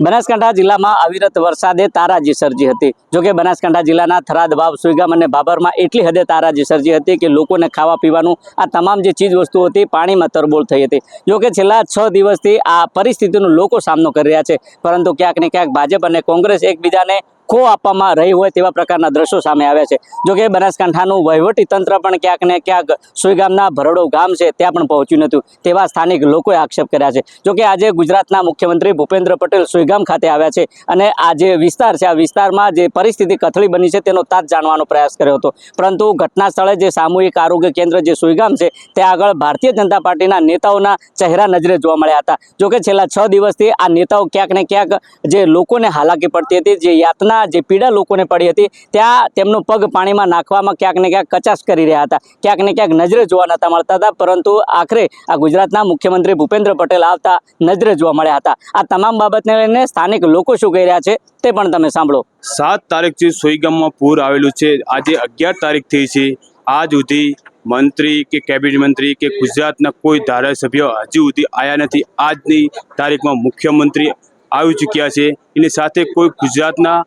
બનાસકાંઠા જિલ્લામાં અવિરત વરસાદે તારાજી સર્જી હતી. જોકે બનાસકાંઠા જિલ્લાના થરાદ, વાવ, સુઈગામ અને બાબરમાં એટલી હદે તારાજી સર્જી હતી કે લોકોને ખાવા પીવાનું આ તમામ જે ચીજ વસ્તુઓ હતી પાણીમાં તરબોળ થઈ હતી. જોકે છેલ્લા છ દિવસથી આ પરિસ્થિતિનો લોકો સામનો કરી રહ્યા છે. પરંતુ ક્યાંક ને ક્યાંક ભાજપ અને કોંગ્રેસ એકબીજાને ખો આપવામાં રહી હોય તેવા પ્રકારના દ્રશ્યો સામે આવ્યા છે. જોકે બનાસકાંઠાનું વહીવટી તંત્ર પણ ક્યાંક ને ક્યાંક સુઈગામના ભરડો ગામ છે, ત્યાં પણ પહોંચ્યું નહોતું. તેવા સ્થાનિક લોકોએ આક્ષેપ કર્યા છે. જોકે આજે ગુજરાતના મુખ્યમંત્રી ભૂપેન્દ્ર પટેલ સુઈગામ ખાતે આવ્યા છે અને આ જે વિસ્તાર છે, આ વિસ્તારમાં જે પરિસ્થિતિ કથળી બની છે તેનો તાત જાણવાનો પ્રયાસ કર્યો હતો. પરંતુ ઘટના સ્થળે જે સામૂહિક આરોગ્ય કેન્દ્ર જે સુઈગામ છે, ત્યાં આગળ ભારતીય જનતા પાર્ટીના નેતાઓના ચહેરા નજરે જોવા મળ્યા હતા. જોકે છેલ્લા છ દિવસથી આ નેતાઓ ક્યાંક ને ક્યાંક જે લોકોને હાલાકી પડતી હતી, જે યાતના જે પીડા લોકોને પડી હતી, ત્યાં તેમનો પગ પાણીમાં નાખવામાં ક્યાંક ને ક્યાંક કચાશ કરી રહ્યા હતા. ક્યાંક ને ક્યાંક નજરે જોવા નતા મળતા હતા, પરંતુ આખરે આ ગુજરાતના મુખ્યમંત્રી ભૂપેન્દ્ર પટેલ આવતા નજરે જોવા મળ્યા હતા. આ તમામ બાબતને લઈને સ્થાનિક લોકો શું કહી રહ્યા છે તે પણ તમે સાંભળો. સાત તારીખથી સોઈગામમાં પૂર આવેલું છે. આજે અગિયાર તારીખ થઈ છે. આજ સુધી મંત્રી કે કેબિનેટ મંત્રી કે ગુજરાતના કોઈ ધારાસભ્ય હજુ સુધી આવ્યા નથી. આજની તારીખમાં મુખ્યમંત્રી આવી ચૂક્યા છે. એની સાથે કોઈ ગુજરાતના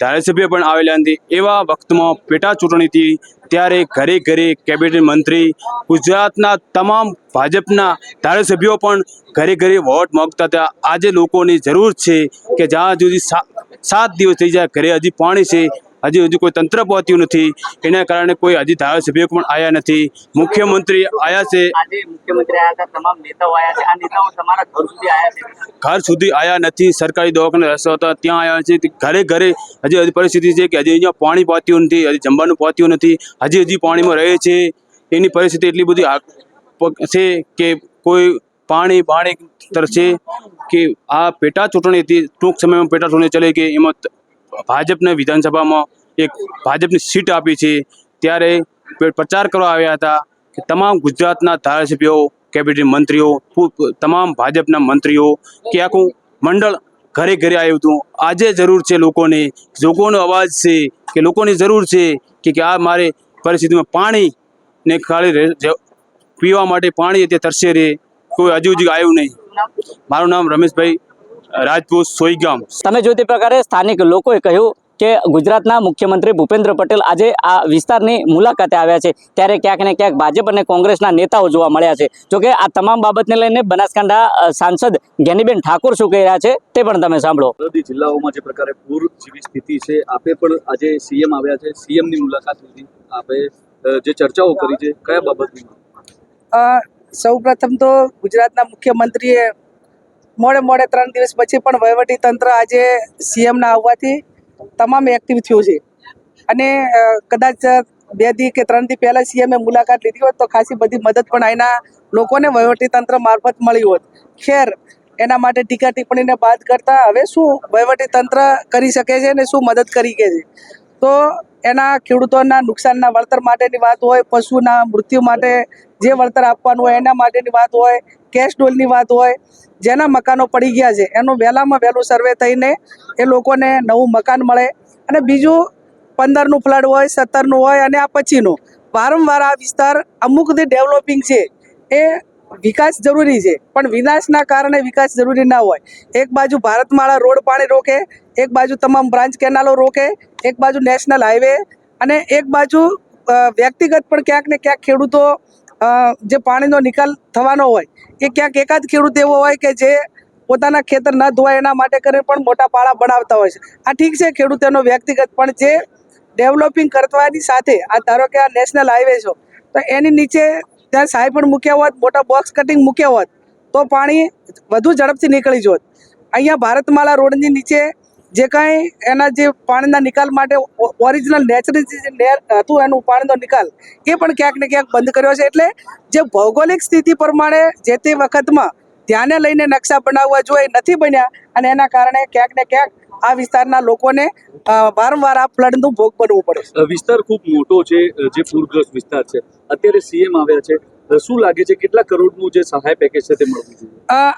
ધારાસભ્ય પણ આવેલા હતી એવા વખતમાં પેટા ચૂંટણીથી ત્યારે ઘરે ઘરે કેબિનેટ મંત્રી, ગુજરાતના તમામ ભાજપના ધારાસભ્યો પણ ઘરે ઘરે વોટ માગતા હતા. આજે લોકોની જરૂર છે કે જ્યાં સુધી સાત દિવસ થઈ જાય, ઘરે હજી પાણી છે હજી હજી કોઈ તંત્ર પહોંચ્યું નથી. એના કારણે કોઈ હજી ધારાસભ્યો પણ આવ્યા નથી. મુખ્યમંત્રી આવ્યા છે. ઘર સુધી આવ્યા નથી. સરકારી દવાખાને રસ્તા હતા. ત્યાં આવ્યા છે. ઘરે ઘરે હજી હજી પરિસ્થિતિ છે કે હજી અહીંયા પાણી પહોંચ્યું નથી. હજી જમવાનું પહોંચ્યું નથી. હજી હજી પાણીમાં રહે છે. એની પરિસ્થિતિ એટલી બધી છે કે કોઈ પાણી પાણી તરશે કે આ પેટા ચૂંટણી હતી. ટૂંક સમયમાં પેટા ચૂંટણી ચલે કે એમાં ભાજપને વિધાનસભામાં એક ભાજપની સીટ આપી છે. ત્યારે પ્રચાર કરવા આવ્યા હતા કે તમામ ગુજરાતના ધારાસભ્યો, કેબિનેટ મંત્રીઓ તમામ ભાજપના મંત્રીઓ કે આખું મંડળ ઘરે ઘરે આવ્યું હતું. આજે જરૂર છે લોકોને, લોકોનો અવાજ છે કે લોકોની જરૂર છે કે આ મારે પરિસ્થિતિમાં પાણી ને ખાલી પીવા માટે પાણી તે તરસે રે. કોઈ હજુ હજુ આવ્યું નહીં. મારું નામ રમેશભાઈ રાજપૂત સોઈગામ. તમે જો તે પ્રકારે સ્થાનિક લોકોએ કહ્યું કે ગુજરાતના મુખ્યમંત્રી ભૂપેન્દ્ર પટેલ આજે આ વિસ્તારની મુલાકાતે આવ્યા છે. ત્યારે ક્યાંક ને ક્યાંક ભાજપ અને કોંગ્રેસના નેતાઓ જોવા મળ્યા છે. જોકે આ તમામ બાબતને લઈને બનાસકાંઠા સાંસદ જ્ઞાનીબેન ઠાકોર શું કહી રહ્યા છે તે પણ તમે સાંભળો. બધી જિલ્લાઓમાં જે પ્રકારે પૂર જેવી સ્થિતિ છે આપે પણ આજે સીએમ આવ્યા છે. સીએમની મુલાકાત લીધી. આપે જે ચર્ચાઓ કરી છે કયા બાબતની? સૌ પ્રથમ તો ગુજરાતના મુખ્યમંત્રીએ મોડે મોડે ત્રણ દિવસ પછી પણ વહીવટી તંત્ર આજે સીએમના આવવાથી તમામ એક્ટિવ થયું છે. અને કદાચ બે દી કે ત્રણ દી પહેલાં સીએમએ મુલાકાત લીધી હોત તો ખાસી બધી મદદ પણ અહીંના લોકોને વહીવટી તંત્ર મારફત મળી હોત. ખેર, એના માટે ટીકા ટિપ્પણીને બાદ કરતાં હવે શું વહીવટી તંત્ર કરી શકે છે અને શું મદદ કરી શકે છે? તો એના ખેડૂતોના નુકસાનના વળતર માટેની વાત હોય, પશુના મૃત્યુ માટે જે વળતર આપવાનું હોય, એના માટેની વાત હોય કેશ ડોલની વાત હોય, જેના મકાનો પડી ગયા છે, એનું વહેલામાં વહેલું સર્વે થઈને એ લોકોને નવું મકાન મળે. અને બીજું, પંદરનું ફ્લડ હોય, સત્તરનું હોય અને આ પછીનું. વારંવાર આ વિસ્તાર અમુક જે ડેવલપિંગ છે. એ વિકાસ જરૂરી છે. પણ વિનાશના કારણે વિકાસ જરૂરી ના હોય. એક બાજુ ભારતમાળા રોડ પાણી રોકે, એક બાજુ તમામ બ્રાન્ચ કેનાલો રોકે, એક બાજુ નેશનલ હાઈવે અને એક બાજુ વ્યક્તિગત પણ ક્યાંક ને ક્યાંક ખેડૂતો જે પાણીનો નિકાલ થવાનો હોય, એ ક્યાંક એકાદ ખેડૂત એવો હોય કે જે પોતાના ખેતર ન ધોવાય એના માટે કરીને પણ મોટા પાળા બનાવતા હોય છે. આ ઠીક છે ખેડૂત એનો વ્યક્તિગત, પણ જે ડેવલપિંગ કરવાની સાથે, આ ધારો કે આ નેશનલ હાઈવે છે, તો એની નીચે ત્યાં પણ મૂક્યા હોત, મોટા બોક્સ કટિંગ મૂક્યા હોત, તો પાણી વધુ ઝડપથી નીકળી જોત. અહીંયા ભારતમાલા રોડની નીચે જે કાંઈ એના જે પાણીના નિકાલ માટે ઓરિજિનલ નેચરલ જે નેર હતું, એનું પાણીનો નિકાલ, એ પણ ક્યાંક ને ક્યાંક બંધ કર્યો છે. એટલે જે ભૌગોલિક સ્થિતિ પ્રમાણે જે તે વખતમાં ધ્યાને લઈને નકશા બનાવવા જોઈએ નથી બન્યા અને એના કારણે ક્યાંક ને ક્યાંક આ વિસ્તારના લોકોને વારંવાર આ ફ્લડનું ભોગ બનવું પડે વિસ્તાર ખૂબ મોટો છે જે પૂરગ્રસ્ત વિસ્તાર છે. અત્યારે સીએમ આવ્યા છે. શું લાગે છે કેટલા કરોડનું જે સહાય પેકેજ છે તે મળવું જોઈએ?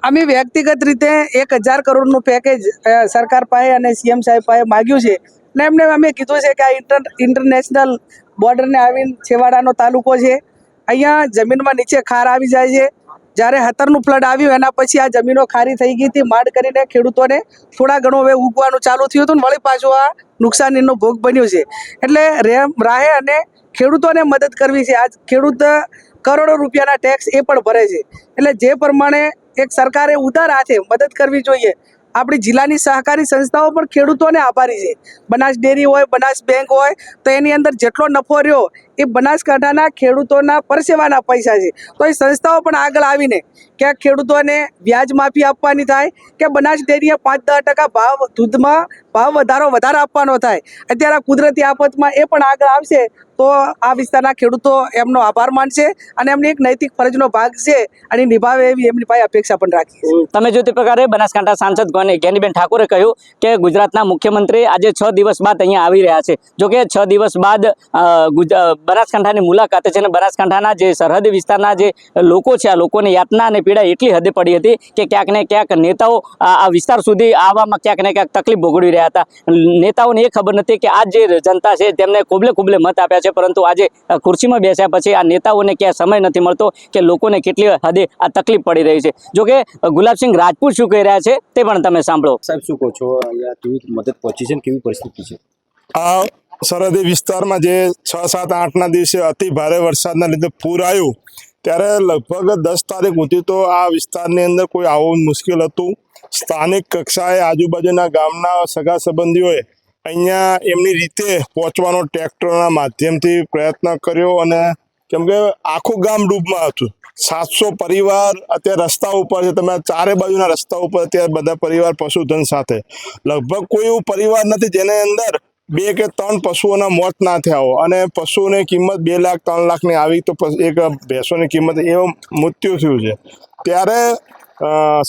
અમે વ્યક્તિગત રીતે એક હજાર કરોડનું પેકેજ સરકાર પાસે અને સીએમ સાહેબ પાસે માગ્યું છે. ને એમને અમે કીધું છે કે આ ઇન્ટર ઇન્ટરનેશનલ બોર્ડરને આવીને છેવાડાનો તાલુકો છે. અહીંયા જમીનમાં નીચે ખાર આવી જાય છે. જ્યારે હતરનું ફ્લડ આવ્યું, એના પછી આ જમીનો ખારી થઈ ગઈ હતી માંડ કરીને ખેડૂતોને થોડા ઘણું હવે ઉગવાનું ચાલુ થયું હતું વળી પાછું આ નુકસાનીનો ભોગ બન્યો છે. એટલે રેમ રાહે અને ખેડૂતોને મદદ કરવી છે. આજ ખેડૂત કરોડો રૂપિયાના ટેક્સ એ પણ ભરે છે. એટલે જે પ્રમાણે એક સરકારે ઉદાર હાથે મદદ કરવી જોઈએ, આપણી જિલ્લાની સહકારી સંસ્થાઓ પણ ખેડૂતોને આભારી છે. બનાસ ડેરી હોય, બનાસ બેંક હોય, તો એની અંદર જેટલો નફો રહ્યો એ બનાસકાંઠાના ખેડૂતોના પરસેવાના પૈસા છે. તો એ સંસ્થાઓ પણ આગળ આવીને કે ખેડૂતોને વ્યાજ માફી આપવાની થાય કે બનાસ ડેરીએ પાંચ દસ ટકા ભાવ દૂધમાં ભાવ વધારો વધારે આપવાનો થાય. અત્યારે કુદરતી આફતમાં એ પણ આગળ આવશે તો આ વિસ્તારના ખેડૂતો એમનો આભાર માનશે અને એમની એક નૈતિક ફરજનો ભાગ છે અને નિભાવે એવી એમની પાસે અપેક્ષા પણ રાખી તમે જો તે પ્રકારે બનાસકાંઠા સાંસદ જ્ઞાનીબેન ઠાકોરે કહ્યું કે ગુજરાતના મુખ્યમંત્રી આજે છ દિવસ બાદ અહીંયા આવી રહ્યા છે. જો કે છ દિવસ બાદ બનાસકાંઠાની મુલાકાતે છે અને બનાસકાંઠાના જે સરહદી વિસ્તારના જે લોકો છે આ લોકોને યાતના અને પીડા એટલી હદે પડી હતી કે ક્યાંક ને ક્યાંક નેતાઓ આ વિસ્તાર સુધી આવવામાં ક્યાંક ને ક્યાંક તકલીફ ભોગવી રહ્યા હતા. નેતાઓને એ ખબર નથી કે આ જે જનતા છે તેમને કોબલે કોબલે મત આપ્યા છે પરંતુ આજે ખુરશીમાં બેસ્યા પછી આ નેતાઓને ક્યાં સમય નથી મળતો કે લોકોને કેટલી હદે આ તકલીફ પડી રહી છે. જો કે અ, ગુલાબસિંહ રાજપૂત શું કહી રહ્યા છે તે પણ તમે સાંભળો. સાહેબ શું કહો છો? અહીંયા કેવી મદદ પહોંચી છે કેવી પરિસ્થિતિ છે? આ સરહદી વિસ્તારમાં જે છ, સાત, આઠના દિવસે અતિ ભારે વરસાદના લીધે પૂર આવ્યું, ત્યારે લગભગ દસ તારીખ સુધી તો આ વિસ્તારની અંદર કોઈ આવું મુશ્કેલ હતું. સ્થાનિક કક્ષાએ આજુબાજુના ગામના સગા સંબંધીઓએ અહીંયા એમની રીતે પહોંચવાનો ટ્રેક્ટરના માધ્યમથી પ્રયત્ન કર્યો અને કેમ કે આખું ગામ ડૂબમાં હતું. સાતસો પરિવાર અત્યારે રસ્તા ઉપર છે. તમે ચારે બાજુના રસ્તા ઉપર અત્યારે બધા પરિવાર, પશુધન સાથે. લગભગ કોઈ એવું પરિવાર નથી જેને અંદર બે કે ત્રણ પશુઓના મોત ના થયા હોય. અને પશુની કિંમત બે લાખ, ત્રણ લાખની આવી તો એક ભેંસોની કિંમત એવું મૃત્યુ થયું છે. ત્યારે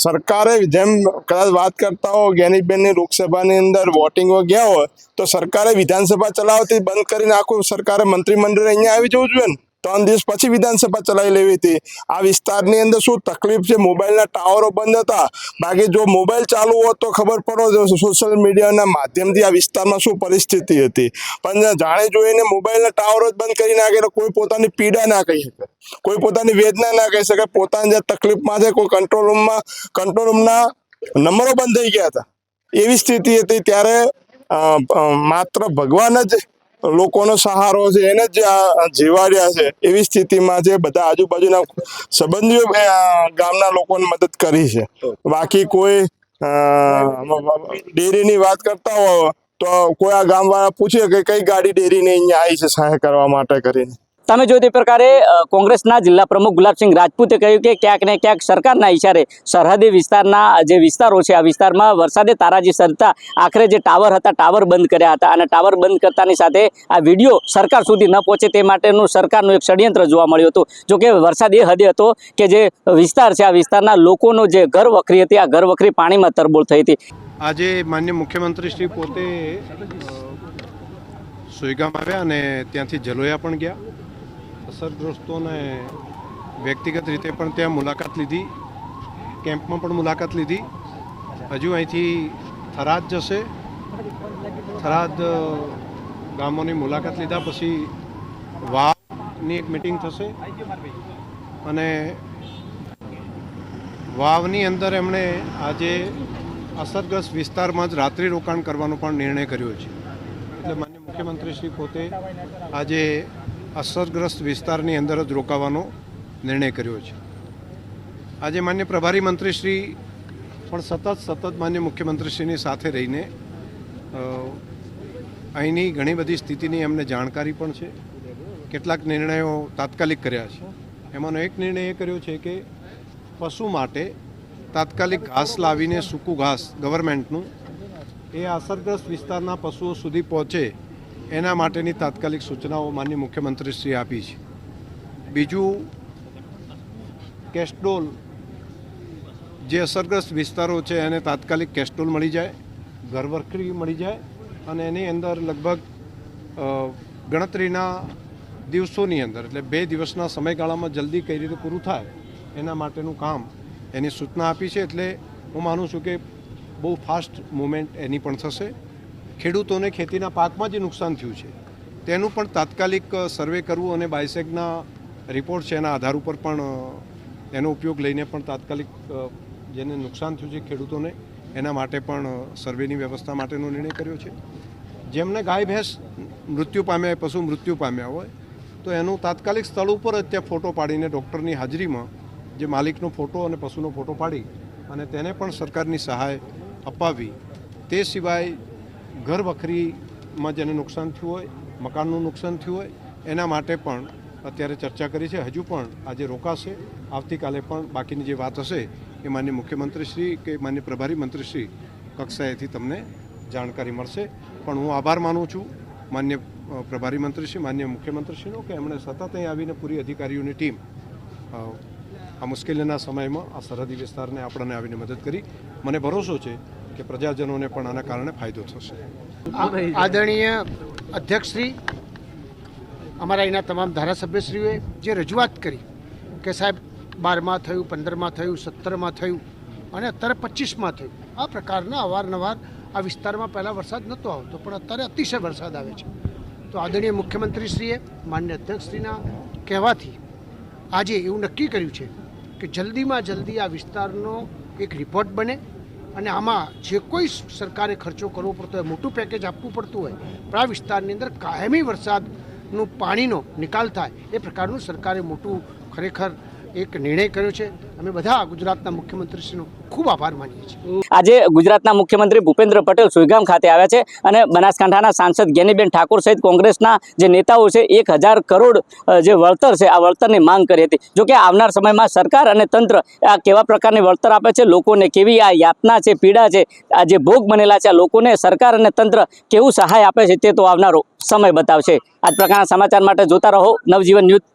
સરકારે જેમ કદાચ વાત કરતા હો જ્ઞાનીબેનની લોકસભાની અંદર વોટિંગો ગયા હોય, તો સરકારે વિધાનસભા ચલાવતી બંધ કરીને આખું સરકારે મંત્રીમંડળ અહીંયા આવી જવું જોઈએ ને. ત્રણ દિવસ પછી વિધાનસભા ચલાવી લેવી હતી. આ વિસ્તારની અંદર શું તકલીફ છે? મોબાઈલના ટાવરો બંધ હતા. બાકી જો મોબાઈલ ચાલુ હોત તો ખબર પડો સોશિયલ મીડિયાના માધ્યમથી આ વિસ્તારમાં શું પરિસ્થિતિ હતી. પણ જાણે જોઈને મોબાઈલના ટાવરો જ બંધ કરી નાખે એટલે કોઈ પોતાની પીડા ના કહી શકે. કોઈ પોતાની વેદના ના કહી શકે. પોતાની જે તકલીફમાં છે, કોઈ કંટ્રોલ રૂમમાં કંટ્રોલ રૂમના નંબરો બંધ થઈ ગયા હતા. એવી સ્થિતિ હતી ત્યારે માત્ર ભગવાન જ લોકોનો સહારો છે, એને જ જીવાડ્યા છે. એવી સ્થિતિમાં છે, બધા આજુબાજુના સંબંધીઓ ગામના લોકોને મદદ કરી છે. બાકી કોઈ ડેરીની વાત કરતા હોય તો કોઈ આ ગામવાળા પૂછે કે કઈ ગાડી ડેરીને અહીંયા આવી છે, સહાય કરવા માટે કરીને. તમે જો તે પ્રકારે કોંગ્રેસના જિલ્લા પ્રમુખ ગુલાબસિંહ રાજપૂતે કહ્યું કે ક્યાંક ને ક્યાંક સરકારના ઈશારે સરહદી વિસ્તારના જે વિસ્તારો છે, આ વિસ્તારમાં વરસાદે તારાજી સરતા આખરે જે ટાવર હતા, ટાવર બંધ કર્યા હતા. અને ટાવર બંધ કરતાની સાથે આ વીડિયો સરકાર સુધી ન પહોંચે તે માટેનું સરકારનું એક ષડયંત્ર જોવા મળ્યું હતું. જો કે વરસાદ એ હદે હતો કે જે વિસ્તાર છે, આ વિસ્તારના લોકોનો જે ઘર વખરી હતી, આ ઘર વખરી પાણીમાં તરબોળ થઈ હતી. આજે માન્ય મુખ્યમંત્રી શ્રી પોતે સુઈગામ આવ્યા અને ત્યાંથી જલોયા પણ ગયા. અસરગ્રસ્તોને વ્યક્તિગત રીતે પણ ત્યાં મુલાકાત લીધી, કેમ્પમાં પણ મુલાકાત લીધી. હજુ અહીંથી થરાદ જશે. થરાદ ગામોની મુલાકાત લીધા પછી વાવની એક મિટિંગ થશે. અને વાવની અંદર એમણે આજે અસરગ્રસ્ત વિસ્તારમાં જ રાત્રિ રોકાણ કરવાનો પણ નિર્ણય કર્યો છે. એટલે માન્ય મુખ્યમંત્રી શ્રી પોતે આજે અસરગ્રસ્ત વિસ્તારની અંદર જ રોકાવાનો નિર્ણય કર્યો છે. આજે માન્ય પ્રભારી મંત્રી શ્રી પણ સતત સતત માન્ય મુખ્યમંત્રીશ્રીની સાથે રહીને અહીંની ઘણી બધી સ્થિતિની એમને જાણકારી પણ છે. કેટલાક નિર્ણયો તાત્કાલિક કર્યા છે. એમાંનો એક નિર્ણય એ કર્યો છે કે પશુ માટે તાત્કાલિક ઘાસ લાવીને સૂકું ઘાસ ગવર્મેન્ટનું એ અસરગ્રસ્ત વિસ્તારના પશુઓ સુધી પહોંચે એના માટેની તાત્કાલિક સૂચનાઓ માન્ય મુખ્યમંત્રીશ્રીએ આપી છે. બીજું, કેસ્ટોલ જે અસરગ્રસ્ત વિસ્તારો છે, એને તાત્કાલિક કેસ્ટોલ મળી જાય, ઘરવખરી મળી જાય અને એની અંદર લગભગ ગણતરીના દિવસોની અંદર, એટલે બે દિવસના સમયગાળામાં જલ્દી કઈ રીતે પૂરું થાય, એના માટેનું કામ એની સૂચના આપી છે, એટલે હું માનું છું કે બહુ ફાસ્ટ મુવમેન્ટ એની પણ થશે. ખેડૂતોને ખેતીના પાકમાં જે નુકસાન થયું છે, તેનું પણ તાત્કાલિક સર્વે કરવું અને બાયસેગના રિપોર્ટ છે એના આધાર ઉપર પણ એનો ઉપયોગ લઈને પણ તાત્કાલિક જેને નુકસાન થયું છે ખેડૂતોને, એના માટે પણ સર્વેની વ્યવસ્થા માટેનો નિર્ણય કર્યો છે. જેમને ગાય, ભેંસ મૃત્યુ પામ્યા, પશુ મૃત્યુ પામ્યા હોય, તો એનું તાત્કાલિક સ્થળ ઉપર જ ત્યાં ફોટો પાડીને ડૉક્ટરની હાજરીમાં જે માલિકનો ફોટો અને પશુનો ફોટો પાડી અને તેને પણ સરકારની સહાય અપાવી. તે સિવાય ઘર વખરીમાં જેને નુકસાન થયું હોય, મકાનનું નુકસાન થયું હોય, એના માટે પણ અત્યારે ચર્ચા કરી છે. હજુ પણ આજે રોકાશે. આવતીકાલે પણ બાકીની જે વાત હશે એ માન્ય મુખ્યમંત્રીશ્રી કે માન્ય પ્રભારી મંત્રીશ્રી કક્ષાએથી તમને જાણકારી મળશે. પણ હું આભાર માનું છું માન્ય પ્રભારી મંત્રીશ્રી માન્ય મુખ્યમંત્રીશ્રીનો કે એમણે સતત અહીં આવીને પૂરી અધિકારીઓની ટીમ આ મુશ્કેલીના સમયમાં આ સરહદી વિસ્તારને આપણને આવીને મદદ કરી. મને ભરોસો છે કે પ્રજાજનોને પણ આના કારણે ફાયદો થશે. આદરણીય અધ્યક્ષશ્રી, અમારા અહીંના તમામ ધારાસભ્યશ્રીઓએ જે રજૂઆત કરી કે સાહેબ, બારમાં થયું, પંદરમાં થયું, સત્તરમાં થયું અને અત્યારે પચીસમાં થયું, આ પ્રકારના અવારનવાર આ વિસ્તારમાં પહેલાં વરસાદ નહોતો આવતો, પણ અત્યારે અતિશય વરસાદ આવે છે. તો આદરણીય મુખ્યમંત્રીશ્રીએ માન્ય અધ્યક્ષશ્રીના કહેવાથી આજે એવું નક્કી કર્યું છે કે જલ્દીમાં જલ્દી આ વિસ્તારનો એક રિપોર્ટ બને અને આમાં જે કોઈ સરકારે ખર્ચો કરવો પડતો હોય, મોટું પેકેજ આપવું પડતું હોય, પણ આ વિસ્તારની અંદર કાયમી વરસાદનું પાણીનો નિકાલ થાય, એ પ્રકારનું સરકારે મોટું ખરેખર એક નિર્ણય કર્યો છે. અમે બધા ગુજરાતના મુખ્યમંત્રીશ્રીનો ખૂબ આભાર માનીએ છીએ. આજે ગુજરાતના મુખ્યમંત્રી ભૂપેન્દ્ર પટેલ સુઈગામ ખાતે આવ્યા છે અને બનાસકાંઠાના સાંસદ જ્ઞાનીબેન ઠાકોર સહિત કોંગ્રેસના જે નેતાઓ છે, એક હજાર કરોડ જે વળતર છે, આ વળતરની માંગ કરી હતી. જો કે આવનાર સમયમાં સરકાર અને તંત્ર આ કેવા પ્રકારની વળતર આપે છે, લોકોને કેવી આ યાતના છે, પીડા છે, આ જે ભોગ બનેલા છે, આ લોકોને સરકાર અને તંત્ર કેવું સહાય આપે છે તે તો આવનારો સમય બતાવશે. આ પ્રકારના સમાચાર માટે જોતા રહો. નવજીવન ન્યૂઝ